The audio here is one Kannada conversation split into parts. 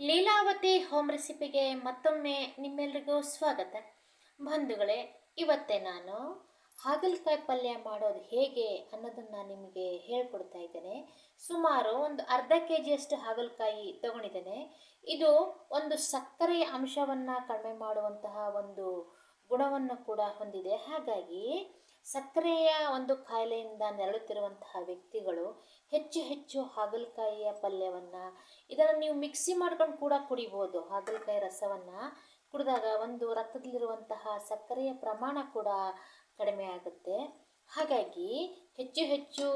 ಲೀಲಾವತಿ ಹೋಮ್ ರೆಸಿಪಿಗೆ ಮತ್ತೊಮ್ಮೆ ನಿಮ್ಮೆಲ್ರಿಗೂ ಸ್ವಾಗತ. ಬಂಧುಗಳೇ, ಇವತ್ತೇ ನಾನು ಹಾಗಲಕಾಯಿ ಪಲ್ಯ ಮಾಡೋದು ಹೇಗೆ ಅನ್ನೋದನ್ನು ನಿಮಗೆ ಹೇಳ್ಕೊಡ್ತಾ ಇದ್ದೇನೆ. ಸುಮಾರು ಒಂದು ಅರ್ಧ ಕೆ ಜಿಯಷ್ಟು ಹಾಗಲಕಾಯಿ ತಗೊಂಡಿದ್ದೇನೆ. ಇದು ಒಂದು ಸಕ್ಕರೆಯ ಅಂಶವನ್ನು ಕಡಿಮೆ ಮಾಡುವಂತಹ ಒಂದು ಗುಣವನ್ನು ಕೂಡ ಹೊಂದಿದೆ. ಹಾಗಾಗಿ ಸಕ್ಕರೆಯ ಒಂದು ಕಾಯಿಲೆಯಿಂದ ನೆರಳುತ್ತಿರುವಂತಹ ವ್ಯಕ್ತಿಗಳು ಹೆಚ್ಚು ಹೆಚ್ಚು ಹಾಗಲಕಾಯಿಯ ಪಲ್ಯವನ್ನು, ಇದನ್ನು ನೀವು ಮಿಕ್ಸಿ ಮಾಡ್ಕೊಂಡು ಕೂಡ ಕುಡಿಬೋದು. ಹಾಗಲಕಾಯಿ ರಸವನ್ನು ಕುಡಿದಾಗ ಒಂದು ರಕ್ತದಲ್ಲಿರುವಂತಹ ಸಕ್ಕರೆಯ ಪ್ರಮಾಣ ಕೂಡ ಕಡಿಮೆ ಆಗುತ್ತೆ. ಹಾಗಾಗಿ ಹೆಚ್ಚು ಹೆಚ್ಚು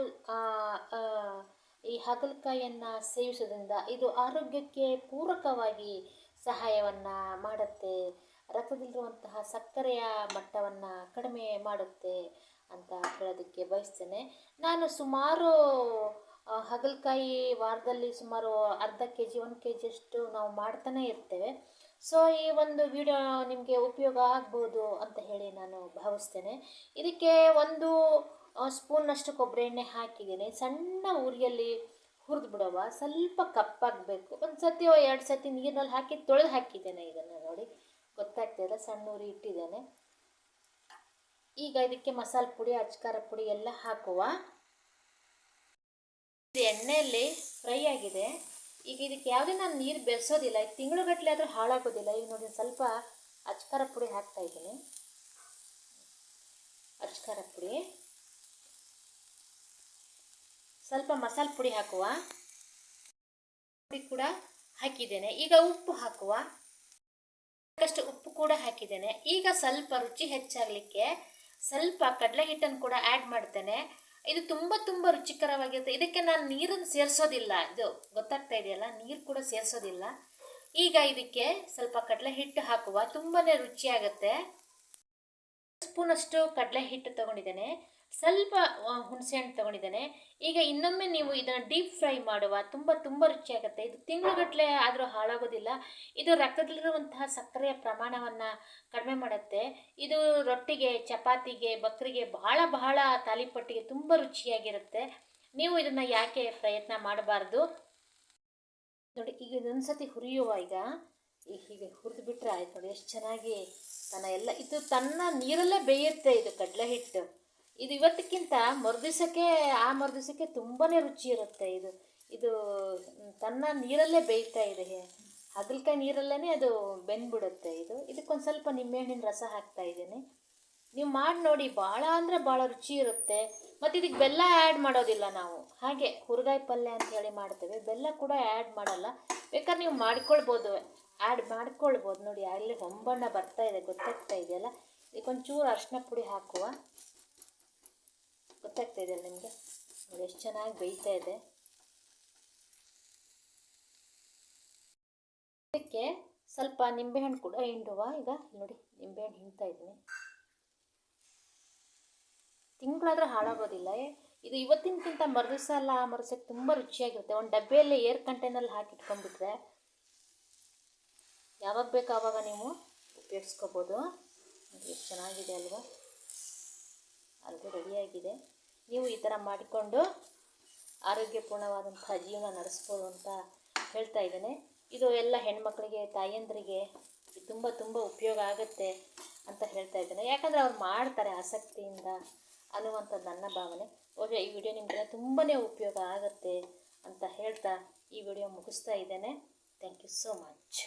ಈ ಹಾಗಲಕಾಯಿಯನ್ನು ಸೇವಿಸೋದ್ರಿಂದ ಇದು ಆರೋಗ್ಯಕ್ಕೆ ಪೂರಕವಾಗಿ ಸಹಾಯವನ್ನು ಮಾಡುತ್ತೆ. ರಕ್ತದಲ್ಲಿರುವಂತಹ ಸಕ್ಕರೆಯ ಮಟ್ಟವನ್ನು ಕಡಿಮೆ ಮಾಡುತ್ತೆ ಅಂತ ಹೇಳೋದಕ್ಕೆ ಬಯಸ್ತೇನೆ. ನಾನು ಸುಮಾರು ಹಗಲ್ಕಾಯಿ ವಾರದಲ್ಲಿ ಸುಮಾರು ಅರ್ಧ ಕೆ ಜಿ ಒಂದು ಕೆ ಜಿಯಷ್ಟು ನಾವು ಮಾಡ್ತಾನೆ ಇರ್ತೇವೆ. ಸೊ ಈ ಒಂದು ವಿಡಿಯೋ ನಿಮಗೆ ಉಪಯೋಗ ಆಗ್ಬೋದು ಅಂತ ಹೇಳಿ ನಾನು ಭಾವಿಸ್ತೇನೆ. ಇದಕ್ಕೆ ಒಂದು ಸ್ಪೂನ್ನಷ್ಟು ಕೊಬ್ಬರಿ ಎಣ್ಣೆ ಹಾಕಿದ್ದೀನಿ. ಸಣ್ಣ ಉರಿಯಲ್ಲಿ ಹುರಿದು ಬಿಡವ, ಸ್ವಲ್ಪ ಕಪ್ಪಾಗಬೇಕು. ಒಂದು ಸತಿ ಎರಡು ಸತಿ ನೀರಿನಲ್ಲಿ ಹಾಕಿ ತೊಳೆದು ಹಾಕಿದ್ದೇನೆ ಇದನ್ನು ನೋಡಿ. ಗೊತ್ತಾಗ್ತಿಲ್ಲ ಸಣ್ಣ ಉರಿ ಇಟ್ಟಿದ್ದೇನೆ. ಈಗ ಇದಕ್ಕೆ ಮಸಾಲೆ ಪುಡಿ ಅಚ್ಕಾರ ಪುಡಿ ಎಲ್ಲ ಹಾಕುವ. ಇದು ಎಣ್ಣೆಯಲ್ಲಿ ಫ್ರೈ ಆಗಿದೆ. ಈಗ ಇದಕ್ಕೆ ಯಾವುದೇ ನಾನು ನೀರು ಬೆರೆಸೋದಿಲ್ಲ ಈಗ ತಿಂಗಳುಗಟ್ಟಲೆ ಆದರೂ ಹಾಳಾಗೋದಿಲ್ಲ. ಈಗ ನೋಡಿ, ಸ್ವಲ್ಪ ಅಚ್ಕಾರ ಪುಡಿ ಹಾಕ್ತಾ ಇದ್ದೀನಿ. ಅಚ್ಕಾರ ಪುಡಿ. ಸ್ವಲ್ಪ ಮಸಾಲೆ ಪುಡಿ ಹಾಕುವ. ಪುಡಿ ಕೂಡ ಹಾಕಿದ್ದೇನೆ. ಈಗ ಉಪ್ಪು ಹಾಕುವ. ಸಾಕಷ್ಟು ಉಪ್ಪು ಕೂಡ ಹಾಕಿದ್ದೇನೆ. ಈಗ ಸ್ವಲ್ಪ ರುಚಿ ಹೆಚ್ಚಾಗಲಿಕ್ಕೆ ಸ್ವಲ್ಪ ಕಡಲೆ ಹಿಟ್ಟನ್ನು ಕೂಡ ಆ್ಯಡ್ ಮಾಡ್ತೇನೆ. ಇದು ತುಂಬ ತುಂಬ ರುಚಿಕರವಾಗಿರುತ್ತೆ. ಇದಕ್ಕೆ ನಾನು ನೀರನ್ನು ಸೇರಿಸೋದಿಲ್ಲ. ಇದು ಗೊತ್ತಾಗ್ತಾ ಇದೆಯಲ್ಲ? ನೀರು ಕೂಡ ಸೇರಿಸೋದಿಲ್ಲ. ಈಗ ಇದಕ್ಕೆ ಸ್ವಲ್ಪ ಕಡಲೆ ಹಿಟ್ಟು ಹಾಕುವ. ತುಂಬಾ ರುಚಿಯಾಗುತ್ತೆ. ಸ್ಪೂನಷ್ಟು ಕಡಲೆ ಹಿಟ್ಟು ತಗೊಂಡಿದ್ದೇನೆ. ಸ್ವಲ್ಪ ಹುಣಸೆಹಣ್ಣು ತಗೊಂಡಿದ್ದೇನೆ. ಈಗ ಇನ್ನೊಮ್ಮೆ ನೀವು ಇದನ್ನು ಡೀಪ್ ಫ್ರೈ ಮಾಡುವ, ತುಂಬ ತುಂಬ ರುಚಿಯಾಗುತ್ತೆ. ಇದು ತಿಂಗಳುಗಟ್ಟಲೆ ಆದರೂ ಹಾಳಾಗೋದಿಲ್ಲ. ಇದು ರಕ್ತದಲ್ಲಿರುವಂತಹ ಸಕ್ಕರೆಯ ಪ್ರಮಾಣವನ್ನು ಕಡಿಮೆ ಮಾಡುತ್ತೆ. ಇದು ರೊಟ್ಟಿಗೆ, ಚಪಾತಿಗೆ, ಬಕ್ರಿಗೆ ಬಹಳ ಬಹಳ ತಾಲಿಪಟ್ಟಿಗೆ ತುಂಬ ರುಚಿಯಾಗಿರುತ್ತೆ. ನೀವು ಇದನ್ನು ಯಾಕೆ ಪ್ರಯತ್ನ ಮಾಡಬಾರ್ದು? ನೋಡಿ, ಈಗ ಇದೊಂದು ಸತಿ ಹುರಿಯುವ ಈಗ. ಈಗ ಹೀಗೆ ಹುರಿದು ಬಿಟ್ಟರೆ ಆಯ್ತು ನೋಡಿ, ಎಷ್ಟು ಚೆನ್ನಾಗಿ ತನ್ನ ಎಲ್ಲ, ಇದು ತನ್ನ ನೀರಲ್ಲೇ ಬೇಯುತ್ತೆ ಇದು ಕಡಲೆ ಹಿಟ್ಟು. ಇದು ಇವತ್ತಕ್ಕಿಂತ ಮರುದಿವಸಕ್ಕೆ ಆ ಮರುದಿವಸಕ್ಕೆ ತುಂಬಾ ರುಚಿ ಇರುತ್ತೆ ಇದು. ಇದು ತನ್ನ ನೀರಲ್ಲೇ ಬೇಯ್ತಾ ಇದೆ. ಹಾಗಲಕಾಯಿ ನೀರಲ್ಲೇ ಅದು ಬೆಂದ್ಬಿಡುತ್ತೆ ಇದು. ಇದಕ್ಕೊಂದು ಸ್ವಲ್ಪ ನಿಂಬೆಹಣ್ಣಿನ ರಸ ಹಾಕ್ತಾ ಇದ್ದೀನಿ. ನೀವು ಮಾಡಿ ನೋಡಿ ಭಾಳ ಅಂದರೆ ಭಾಳ ರುಚಿ ಇರುತ್ತೆ. ಮತ್ತು ಇದಕ್ಕೆ ಬೆಲ್ಲ ಆ್ಯಡ್ ಮಾಡೋದಿಲ್ಲ ನಾವು. ಹಾಗೆ ಹುರುಗಾಯಿ ಪಲ್ಯ ಅಂತ ಹೇಳಿ ಮಾಡ್ತೇವೆ. ಬೆಲ್ಲ ಕೂಡ ಆ್ಯಡ್ ಮಾಡಲ್ಲ. ಬೇಕಾದ್ರೆ ನೀವು ಮಾಡ್ಕೊಳ್ಬೋದು. ಆ್ಯಡ್ ಮಾಡ್ಕೊಳ್ಬೋದು. ನೋಡಿ, ಅಲ್ಲಿ ಹೊಂಬಣ್ಣ ಬರ್ತಾ ಇದೆ, ಗೊತ್ತಾಗ್ತಾ ಇದೆಯಲ್ಲ? ಇದಕ್ಕೊಂಚೂರು ಅರ್ಶಿನ ಪುಡಿ ಹಾಕುವ. ಗೊತ್ತಾಗ್ತಾ ಇದೆಯಲ್ಲ ನಿಮಗೆ? ಎಷ್ಟು ಚೆನ್ನಾಗಿ ಬೇಯ್ತಾ ಇದೆ. ಇದಕ್ಕೆ ಸ್ವಲ್ಪ ನಿಂಬೆಹಣ್ಣು ಕೂಡ ಹಿಂಡುವ. ಈಗ ನೋಡಿ, ನಿಂಬೆಹಣ್ಣು ಹಿಂಡ್ತಾ ಇದ್ದೀನಿ. ತಿಂಗಳಾದರೂ ಹಾಳಾಗೋದಿಲ್ಲ. ಇದು ಇವತ್ತಿನಕ್ಕಿಂತ ಮರುದಿವಸ ಅಲ್ಲ, ಆ ಮರುದಿವಸಕ್ಕೆ ತುಂಬ ರುಚಿಯಾಗಿರುತ್ತೆ. ಒಂದು ಡಬ್ಬೆಯಲ್ಲಿ ಏರ್ ಕಂಟೈನಲ್ಲಿ ಹಾಕಿಟ್ಕೊಂಡ್ಬಿಟ್ರೆ ಯಾವಾಗ ಬೇಕು ಆವಾಗ ನೀವು ಉಪಯೋಗಿಸ್ಕೋಬೋದು. ಚೆನ್ನಾಗಿದೆ ಅಲ್ವಾ? ಅಲ್ವೇ ರೆಡಿಯಾಗಿದೆ ನೀವು ಈ ಥರ ಮಾಡಿಕೊಂಡು ಆರೋಗ್ಯಪೂರ್ಣವಾದಂಥ ಜೀವನ ನಡೆಸ್ಬೋದು ಅಂತ ಹೇಳ್ತಾ ಇದ್ದೇನೆ. ಇದು ಎಲ್ಲ ಹೆಣ್ಮಕ್ಳಿಗೆ, ತಾಯಂದರಿಗೆ ತುಂಬ ತುಂಬ ಉಪಯೋಗ ಆಗುತ್ತೆ ಅಂತ ಹೇಳ್ತಾ ಇದ್ದೇನೆ. ಯಾಕಂದರೆ ಅವ್ರು ಮಾಡ್ತಾರೆ ಆಸಕ್ತಿಯಿಂದ ಅನ್ನುವಂಥದ್ದು ನನ್ನ ಭಾವನೆ. ಓಕೆ ಈ ವಿಡಿಯೋ ನಿಮಗೆಲ್ಲ ತುಂಬಾ ಉಪಯೋಗ ಆಗುತ್ತೆ ಅಂತ ಹೇಳ್ತಾ ಈ ವಿಡಿಯೋ ಮುಗಿಸ್ತಾ ಇದ್ದೇನೆ. Thank you so much